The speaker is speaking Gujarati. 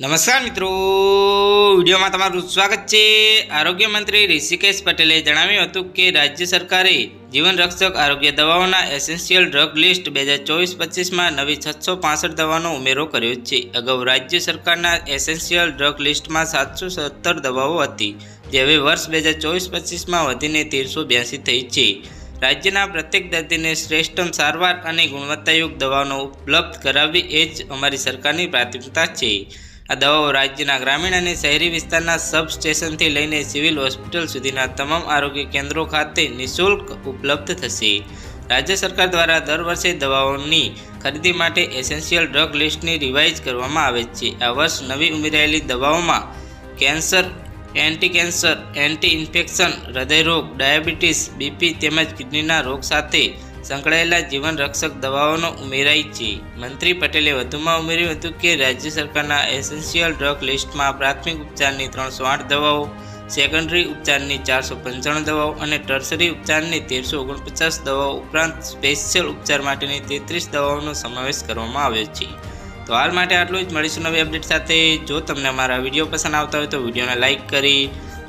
નમસ્કાર મિત્રો. વિડીયોમાં તમારું સ્વાગત છે. આરોગ્ય મંત્રી ઋષિકેશ પટેલે જણાવ્યું હતું કે રાજ્ય સરકારે જીવન રક્ષક આરોગ્ય દવાઓના એસેન્શિયલ ડ્રગ લિસ્ટ બે હજાર ચોવીસ પચીસમાં નવી છસો પાસઠ દવાનો ઉમેરો કર્યો છે. અગાઉ રાજ્ય સરકારના એસેન્શિયલ ડ્રગ લિસ્ટમાં સાતસો સત્તર દવાઓ હતી, જે હવે વર્ષ બે હજાર ચોવીસ પચીસમાં વધીને તેરસો બ્યાસી થઈ છે. રાજ્યના પ્રત્યેક દર્દીને શ્રેષ્ઠ સારવાર અને ગુણવત્તાયુક્ત દવાનો ઉપલબ્ધ કરાવવી એ જ અમારી સરકારની પ્રાથમિકતા છે. આ દવાઓ રાજ્યના ગ્રામીણ અને શહેરી વિસ્તારના સબ સ્ટેશનથી લઈને સિવિલ હોસ્પિટલ સુધીના તમામ આરોગ્ય કેન્દ્રો ખાતે નિઃશુલ્ક ઉપલબ્ધ થશે. રાજ્ય સરકાર દ્વારા દર વર્ષે દવાઓની ખરીદી માટે એસેન્શિયલ ડ્રગ લિસ્ટની રિવાઇઝ કરવામાં આવે છે. આ વર્ષ નવી ઉમેરાયેલી દવાઓમાં cancer anti cancer anti infection, હૃદયરોગ, diabetes, BP તેમજ કિડનીના રોગ સાથે સંકળાયેલા જીવન રક્ષક દવાઓનો ઉમેરાઈ છે. મંત્રી પટેલે વધુમાં ઉમેર્યું હતું કે, રાજ્ય સરકારના એસેન્શિયલ ડ્રગ લિસ્ટમાં પ્રાથમિક ઉપચારની ત્રણસો આઠ દવાઓ, સેકન્ડરી ઉપચારની ચારસો પંચાણું દવાઓ અને ટર્સરી ઉપચારની તેરસો ઓગણપચાસ દવાઓ ઉપરાંત સ્પેશિયલ ઉપચાર માટેની તેત્રીસ દવાઓનો સમાવેશ કરવામાં આવ્યો છે. તો હાલ માટે આટલું જ. મળીશું નવી અપડેટ સાથે. જો તમને અમારા વીડિયો પસંદ આવતા હોય તો વિડીયોને લાઇક કરી